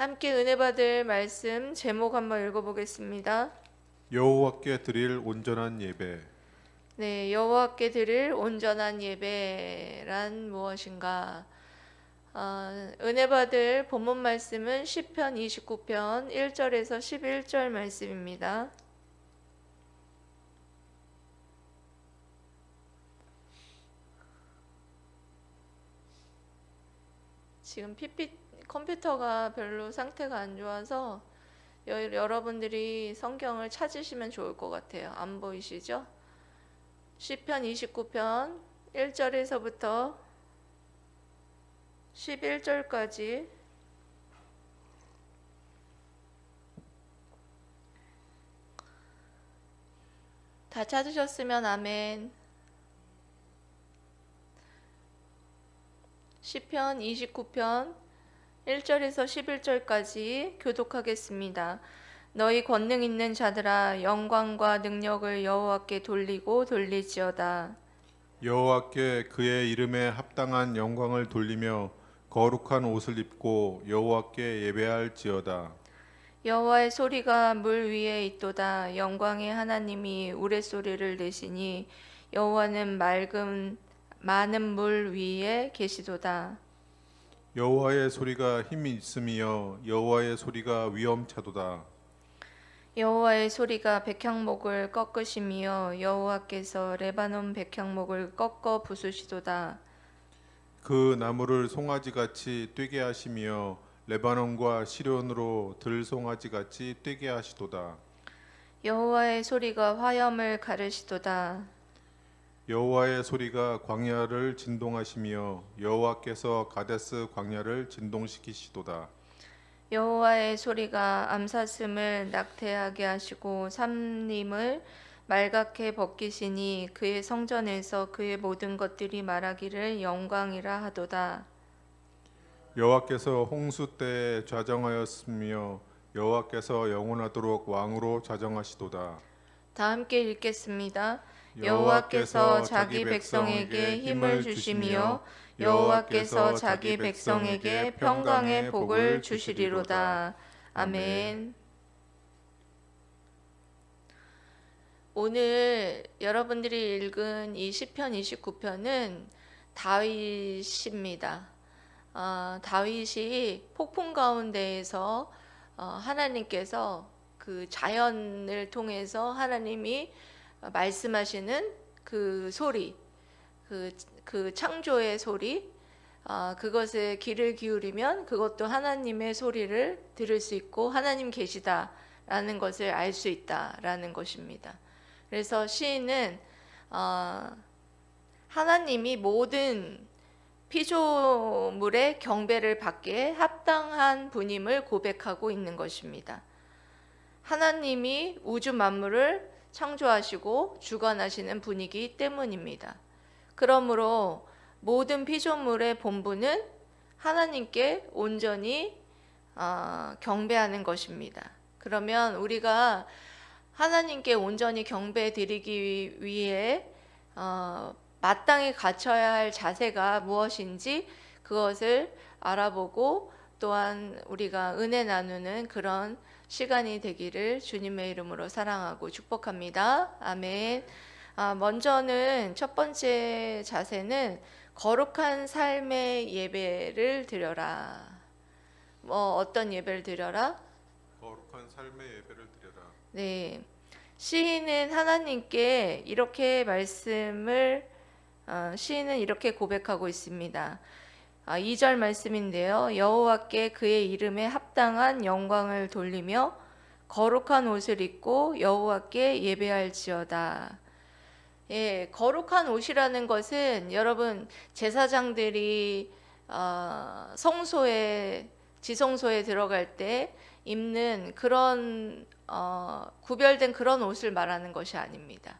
함께 은혜 받을 말씀 제목 한번 읽어보겠습니다. 여호와께 드릴 온전한 예배 네, 여호와께 드릴 온전한 예배란 무엇인가? 아, 은혜 받을 본문 말씀은 시편 29편 1절에서 11절 말씀입니다. 지금 PP 컴퓨터가 별로 상태가 안 좋아서 여, 여러분들이 성경을 찾으시면 좋을 것 같아요. 안 보이시죠? 시편 29편 1절에서부터 11절까지 다 찾으셨으면 아멘. 시편 29편 1절에서 11절까지 교독하겠습니다. 너희 권능 있는 자들아 영광과 능력을 여호와께 돌리고 돌리지어다. 여호와께 그의 이름에 합당한 영광을 돌리며 거룩한 옷을 입고 여호와께 예배할지어다 여호와의 소리가 물 위에 있도다. 영광의 하나님이 우레 소리를 내시니 여호와는 맑은 많은 물 위에 계시도다. 여호와의 소리가 힘이 있음이여 여호와의 소리가 위엄차도다 여호와의 소리가 백향목을 꺾으시며 여호와께서 레바논 백향목을 꺾어 부수시도다. 그 나무를 송아지같이 뛰게 하시며 레바논과 시련으로 들송아지같이 뛰게 하시도다 여호와의 소리가 화염을 가르시도다. 여호와의 소리가 광야를 진동하시며 여호와께서 가데스 광야를 진동시키시도다 여호와의 소리가 암사슴을 낙태하게 하시고 삼림을 말갛게 벗기시니 그의 성전에서 그의 모든 것들이 말하기를 영광이라 하도다. 여호와께서 홍수 때에 좌정하였으며 여호와께서 영원하도록 왕으로 좌정하시도다. 다 함께 읽겠습니다. 여호와께서 자기 백성에게 힘을 주시며 여호와께서 자기 백성에게 평강의 복을 주시리로다. 아멘. 오늘 여러분들이 읽은 이 시편 29편은 다윗입니다. 아, 다윗이 폭풍 가운데에서 어, 하나님께서 그 자연을 통해서 하나님이 말씀하시는 그 소리, 그, 그 창조의 소리, 아, 그것에 귀를 기울이면 그것도 하나님의 소리를 들을 수 있고 하나님 계시다라는 것을 알 수 있다라는 것입니다. 그래서 시인은 어, 하나님이 모든 피조물의 경배를 받기에 합당한 분임을 고백하고 있는 것입니다. 하나님이 우주 만물을 창조하시고 주관하시는 분이기 때문입니다. 그러므로 모든 피조물의 본분은 하나님께 온전히 어, 경배하는 것입니다. 그러면 우리가 하나님께 온전히 경배 드리기 위해 어, 마땅히 갖춰야 할 자세가 무엇인지 그것을 알아보고 또한 우리가 은혜 나누는 그런 시간이 되기를 주님의 이름으로 사랑하고 축복합니다. 아멘. 아, 먼저는 첫 번째 자세는 거룩한 삶의 예배를 드려라. 뭐 어떤 예배를 드려라? 거룩한 삶의 예배를 드려라. 네. 시인은 하나님께 이렇게 말씀을 어, 시인은 이렇게 고백하고 있습니다. 아, 2절 말씀인데요. 여호와께 그의 이름에 합당한 영광을 돌리며 거룩한 옷을 입고 여호와께 예배할지어다. 예, 거룩한 옷이라는 것은 여러분 제사장들이 어, 성소에 지성소에 들어갈 때 입는 그런 어, 구별된 그런 옷을 말하는 것이 아닙니다.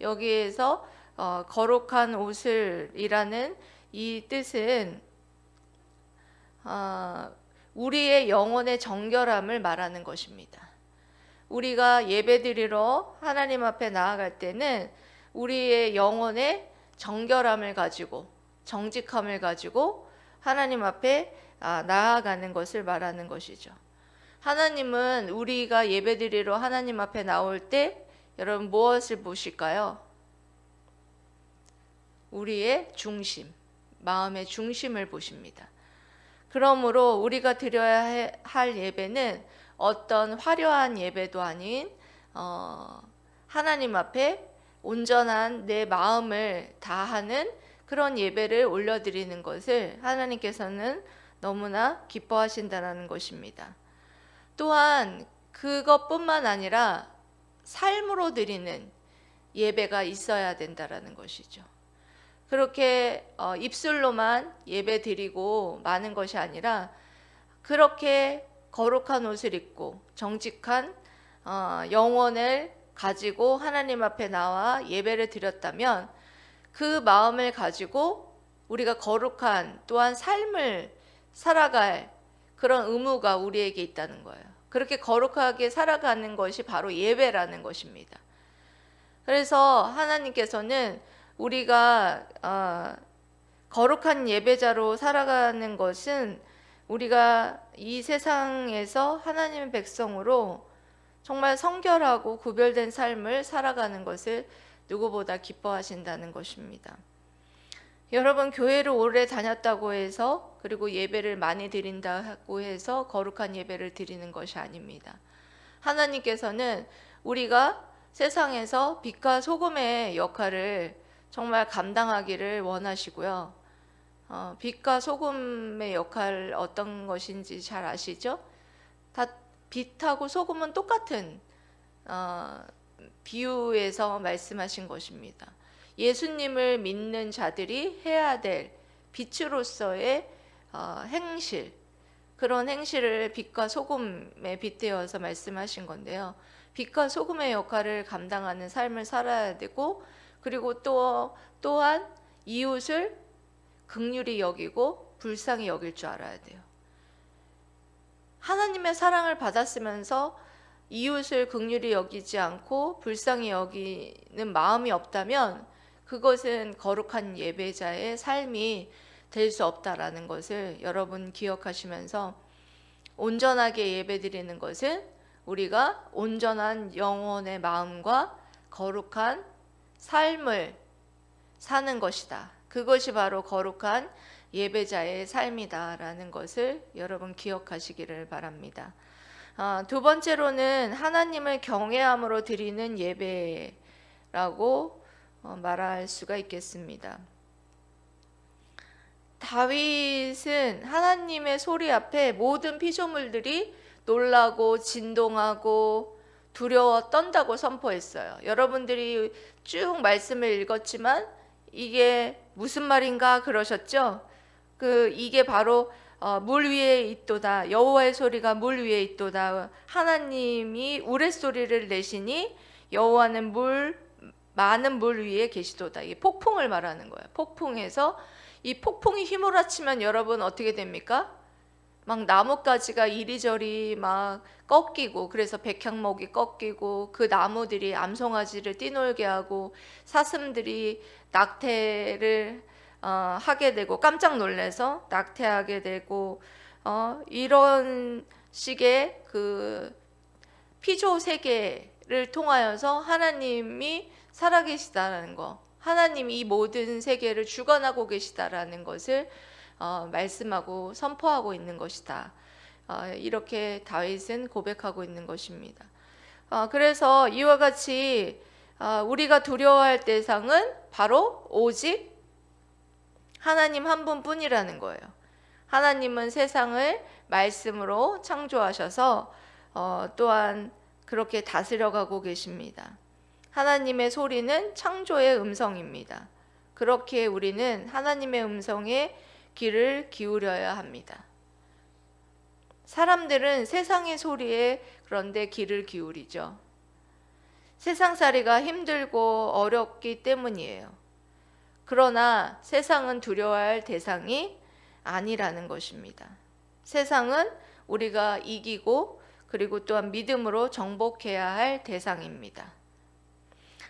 여기에서 어, 거룩한 옷을이라는 이 뜻은 어, 우리의 영혼의 정결함을 말하는 것입니다. 우리가 예배드리러 하나님 앞에 나아갈 때는 우리의 영혼의 정결함을 가지고 정직함을 가지고 하나님 앞에 아, 나아가는 것을 말하는 것이죠. 하나님은 우리가 예배드리러 하나님 앞에 나올 때 여러분 무엇을 보실까요? 우리의 중심, 마음의 중심을 보십니다. 그러므로 우리가 드려야 해- 할 예배는 어떤 화려한 예배도 아닌 어, 하나님 앞에 온전한 내 마음을 다하는 그런 예배를 올려드리는 것을 하나님께서는 너무나 기뻐하신다는 것입니다. 또한 그것뿐만 아니라 삶으로 드리는 예배가 있어야 된다라는 것이죠. 그렇게 어, 입술로만 예배 드리고 마는 것이 아니라 그렇게 거룩한 옷을 입고 정직한 어, 영혼을 가지고 하나님 앞에 나와 예배를 드렸다면 그 마음을 가지고 우리가 거룩한 또한 삶을 살아갈 그런 의무가 우리에게 있다는 거예요. 그렇게 거룩하게 살아가는 것이 바로 예배라는 것입니다. 그래서 하나님께서는 우리가 어, 거룩한 예배자로 살아가는 것은 우리가 이 세상에서 하나님의 백성으로 정말 성결하고 구별된 삶을 살아가는 것을 누구보다 기뻐하신다는 것입니다. 여러분 교회를 오래 다녔다고 해서 그리고 예배를 많이 드린다고 해서 거룩한 예배를 드리는 것이 아닙니다. 하나님께서는 우리가 세상에서 빛과 소금의 역할을 정말 감당하기를 원하시고요. 어, 빛과 소금의 역할 어떤 것인지 잘 아시죠? 다 빛하고 소금은 똑같은 어, 비유에서 말씀하신 것입니다. 예수님을 믿는 자들이 해야 될 빛으로서의 어, 행실 그런 행실을 빛과 소금에 빗대어서 말씀하신 건데요. 빛과 소금의 역할을 감당하는 삶을 살아야 되고 그리고 또 또한 이웃을 극률이 여기고 불쌍히 여길 줄 알아야 돼요. 하나님의 사랑을 받았으면서 이웃을 극률이 여기지 않고 불쌍히 여기는 마음이 없다면 그것은 거룩한 예배자의 삶이 될 수 없다라는 것을 여러분 기억하시면서 온전하게 예배드리는 것은 우리가 온전한 영혼의 마음과 거룩한 삶을 사는 것이다. 그것이 바로 거룩한 예배자의 삶이다라는 것을 여러분 기억하시기를 바랍니다. 아, 두 번째로는 하나님을 경외함으로 드리는 예배라고 어, 말할 수가 있겠습니다. 다윗은 하나님의 소리 앞에 모든 피조물들이 놀라고 진동하고 두려워 떤다고 선포했어요. 여러분들이 쭉 말씀을 읽었지만 이게 무슨 말인가 그러셨죠? 그 이게 바로 어, 물 위에 있도다 여호와의 소리가 물 위에 있도다 하나님이 우레소리를 내시니 여호와는 물 많은 물 위에 계시도다 이 폭풍을 말하는 거예요 폭풍에서 이 폭풍이 휘몰아치면 여러분 어떻게 됩니까? 막 나뭇가지가 이리저리 막 꺾이고 그래서 백향목이 꺾이고 그 나무들이 암송아지를 뛰놀게 하고 사슴들이 낙태를 어, 하게 되고 깜짝 놀래서 낙태하게 되고 어, 이런 식의 그 피조 세계를 통하여서 하나님이 살아계시다라는 거, 하나님이 이 모든 세계를 주관하고 계시다라는 것을 어, 말씀하고 선포하고 있는 것이다. 어, 이렇게 다윗은 고백하고 있는 것입니다. 어, 그래서 이와 같이 어, 우리가 두려워할 대상은 바로 오직 하나님 한 분뿐이라는 거예요. 하나님은 세상을 말씀으로 창조하셔서 어, 또한 그렇게 다스려가고 계십니다. 하나님의 소리는 창조의 음성입니다. 그렇게 우리는 하나님의 음성에 귀를 기울여야 합니다. 사람들은 세상의 소리에 그런데 귀를 기울이죠. 세상살이가 힘들고 어렵기 때문이에요. 그러나 세상은 두려워할 대상이 아니라는 것입니다. 세상은 우리가 이기고 그리고 또한 믿음으로 정복해야 할 대상입니다.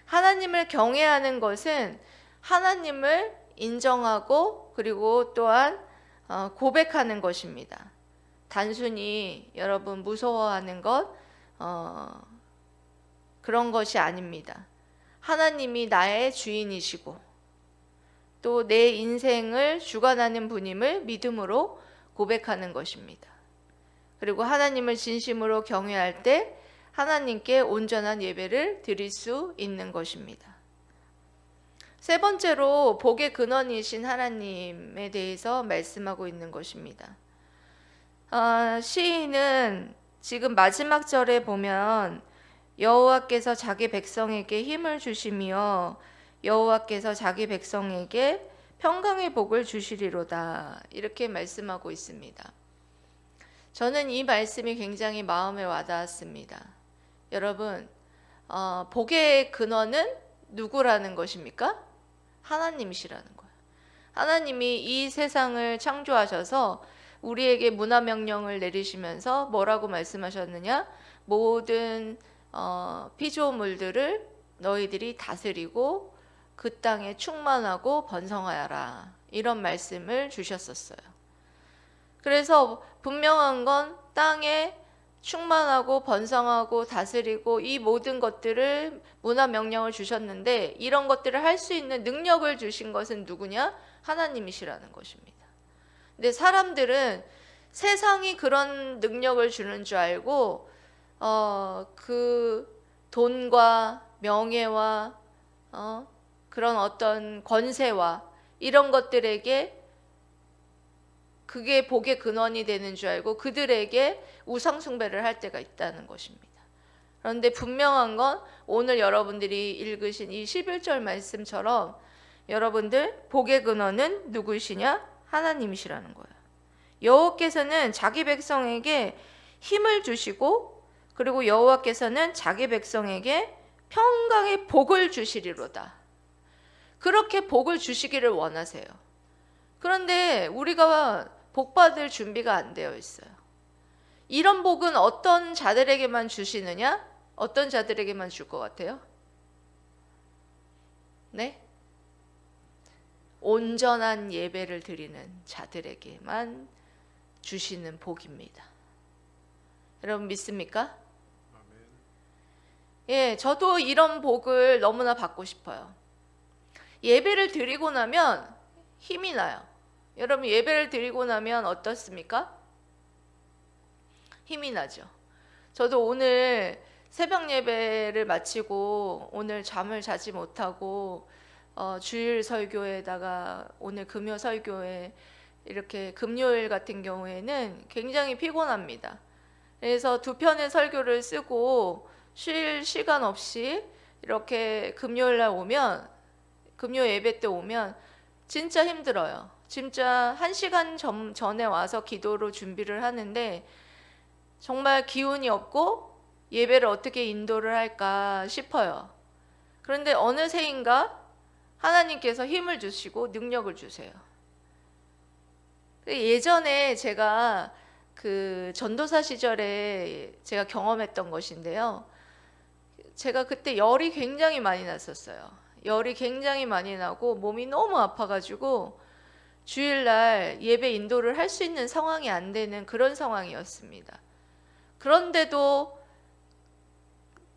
하나님을 경외하는 것은 하나님을 인정하고 그리고 또한 어, 고백하는 것입니다. 단순히 여러분 무서워하는 것 어, 그런 것이 아닙니다. 하나님이 나의 주인이시고 또 내 인생을 주관하는 분임을 믿음으로 고백하는 것입니다. 그리고 하나님을 진심으로 경외할 때 하나님께 온전한 예배를 드릴 수 있는 것입니다. 세 번째로 복의 근원이신 하나님에 대해서 말씀하고 있는 것입니다. 아, 시인은 지금 마지막 절에 보면 여호와께서 자기 백성에게 힘을 주시며 여호와께서 자기 백성에게 평강의 복을 주시리로다 이렇게 말씀하고 있습니다. 저는 이 말씀이 굉장히 마음에 와닿았습니다. 여러분, 어, 복의 근원은 누구라는 것입니까? 하나님이시라는 거예요. 하나님이 이 세상을 창조하셔서 우리에게 문화 명령을 내리시면서 뭐라고 말씀하셨느냐? 모든 어, 피조물들을 너희들이 다스리고 그 땅에 충만하고 번성하여라. 이런 말씀을 주셨었어요. 그래서 분명한 건 땅에 충만하고 번성하고 다스리고 이 모든 것들을 문화 명령을 주셨는데 이런 것들을 할 수 있는 능력을 주신 것은 누구냐? 하나님이시라는 것입니다. 근데 사람들은 세상이 그런 능력을 주는 줄 알고 어, 그 돈과 명예와 어, 그런 어떤 권세와 이런 것들에게 그게 복의 근원이 되는 줄 알고 그들에게 우상 숭배를 할 때가 있다는 것입니다. 그런데 분명한 건 오늘 여러분들이 읽으신 이 11절 말씀처럼 여러분들 복의 근원은 누구시냐? 하나님이시라는 거예요. 여호와께서는 자기 백성에게 힘을 주시고 그리고 여호와께서는 자기 백성에게 평강의 복을 주시리로다. 그렇게 복을 주시기를 원하세요. 그런데 우리가 복 받을 준비가 안 되어 있어요. 이런 복은 어떤 자들에게만 주시느냐? 어떤 자들에게만 줄 것 같아요? 네? 온전한 예배를 드리는 자들에게만 주시는 복입니다. 여러분 믿습니까? 예, 저도 이런 복을 너무나 받고 싶어요. 예배를 드리고 나면 힘이 나요. 여러분 예배를 드리고 나면 어떻습니까? 힘이 나죠. 저도 오늘 새벽 예배를 마치고 오늘 잠을 자지 못하고 어, 주일 설교에다가 오늘 금요 설교에 이렇게 금요일 같은 경우에는 굉장히 피곤합니다. 그래서 두 편의 설교를 쓰고 쉴 시간 없이 이렇게 금요일 날 오면 금요 예배 때 오면 진짜 힘들어요. 진짜 한 시간 전, 전에 와서 기도로 준비를 하는데 정말 기운이 없고 예배를 어떻게 인도를 할까 싶어요. 그런데 어느새인가 하나님께서 힘을 주시고 능력을 주세요. 예전에 제가 그 전도사 시절에 제가 경험했던 것인데요. 제가 그때 열이 굉장히 많이 났었어요. 열이 굉장히 많이 나고 몸이 너무 아파가지고 주일날 예배 인도를 할 수 있는 상황이 안 되는 그런 상황이었습니다. 그런데도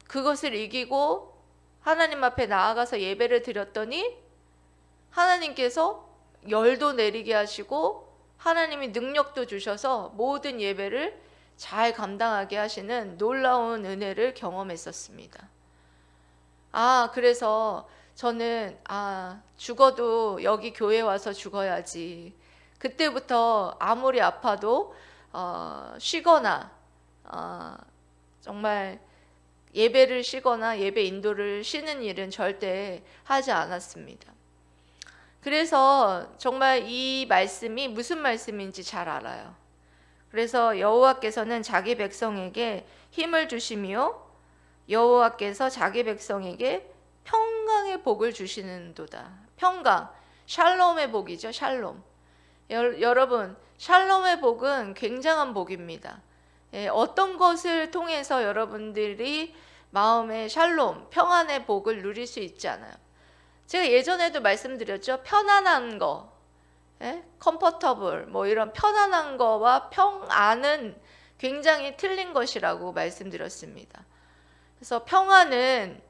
그것을 이기고 하나님 앞에 나아가서 예배를 드렸더니 하나님께서 열도 내리게 하시고 하나님이 능력도 주셔서 모든 예배를 잘 감당하게 하시는 놀라운 은혜를 경험했었습니다. 아, 그래서 저는 아, 죽어도 여기 교회 와서 죽어야지. 그때부터 아무리 아파도 어, 쉬거나 어, 정말 예배를 쉬거나 예배 인도를 쉬는 일은 절대 하지 않았습니다. 그래서 정말 이 말씀이 무슨 말씀인지 잘 알아요. 그래서 여호와께서는 자기 백성에게 힘을 주시며 여호와께서 자기 백성에게 평강의 복을 주시는 도다. 평강, 샬롬의 복이죠. 샬롬. 여, 여러분, 샬롬의 복은 굉장한 복입니다. 예, 어떤 것을 통해서 여러분들이 마음의 샬롬, 평안의 복을 누릴 수 있지 않아요. 제가 예전에도 말씀드렸죠. 편안한 거. 예? 컴포터블 뭐 이런 편안한 거와 평안은 굉장히 틀린 것이라고 말씀드렸습니다. 그래서 평안은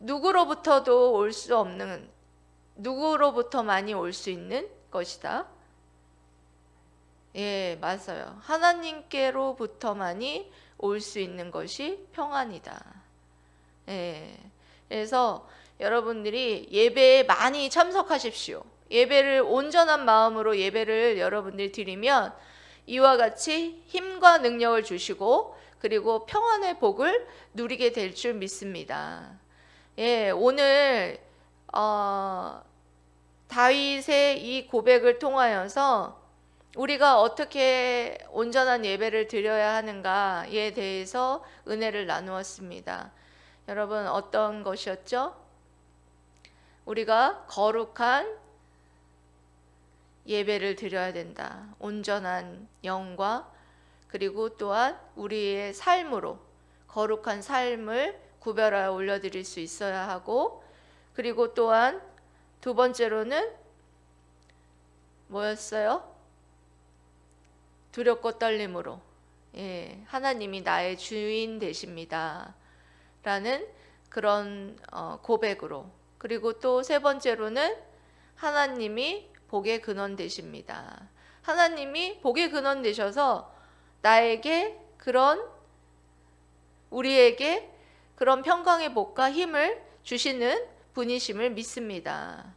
누구로부터도 올 수 없는 누구로부터 많이 올 수 있는 것이다. 예, 맞아요. 하나님께로부터만이 올 수 있는 것이 평안이다. 예. 그래서 여러분들이 예배에 많이 참석하십시오. 예배를 온전한 마음으로 예배를 여러분들이 드리면 이와 같이 힘과 능력을 주시고 그리고 평안의 복을 누리게 될 줄 믿습니다. 예, 오늘 어, 다윗의 이 고백을 통하여서 우리가 어떻게 온전한 예배를 드려야 하는가에 대해서 은혜를 나누었습니다. 여러분 어떤 것이었죠? 우리가 거룩한 예배를 드려야 된다. 온전한 영과 그리고 또한 우리의 삶으로 거룩한 삶을 구별하여 올려드릴 수 있어야 하고 그리고 또한 두 번째로는 뭐였어요? 두렵고 떨림으로 예, 하나님이 나의 주인 되십니다. 라는 그런 어, 고백으로 그리고 또 세 번째로는 하나님이 복의 근원 되십니다. 하나님이 복의 근원 되셔서 나에게 그런 우리에게 그런 평강의 복과 힘을 주시는 분이심을 믿습니다.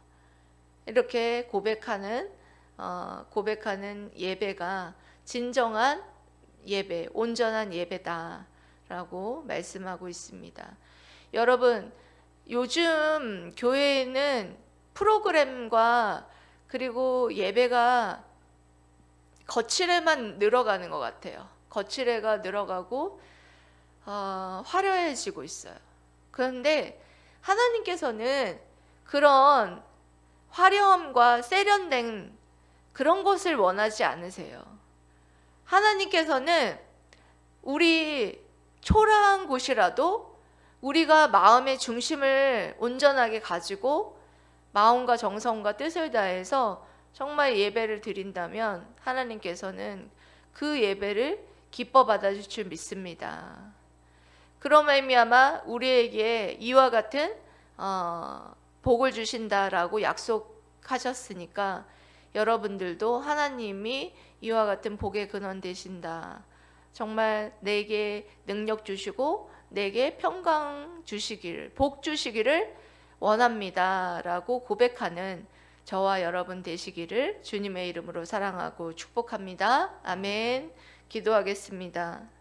이렇게 고백하는 어, 고백하는 예배가 진정한 예배, 온전한 예배다라고 말씀하고 있습니다. 여러분, 요즘 교회에는 프로그램과 그리고 예배가 거칠에만 늘어가는 것 같아요. 거칠에가 늘어가고 어, 화려해지고 있어요. 그런데 하나님께서는 그런 화려함과 세련된 그런 것을 원하지 않으세요. 하나님께서는 우리 초라한 곳이라도 우리가 마음의 중심을 온전하게 가지고 마음과 정성과 뜻을 다해서 정말 예배를 드린다면 하나님께서는 그 예배를 기뻐 받아줄 줄 믿습니다. 그런 말미암아 우리에게 이와 같은 어, 복을 주신다라고 약속하셨으니까 여러분들도 하나님이 이와 같은 복의 근원 되신다. 정말 내게 능력 주시고 내게 평강 주시기를 복 주시기를 원합니다라고 고백하는 저와 여러분 되시기를 주님의 이름으로 사랑하고 축복합니다. 아멘. 기도하겠습니다.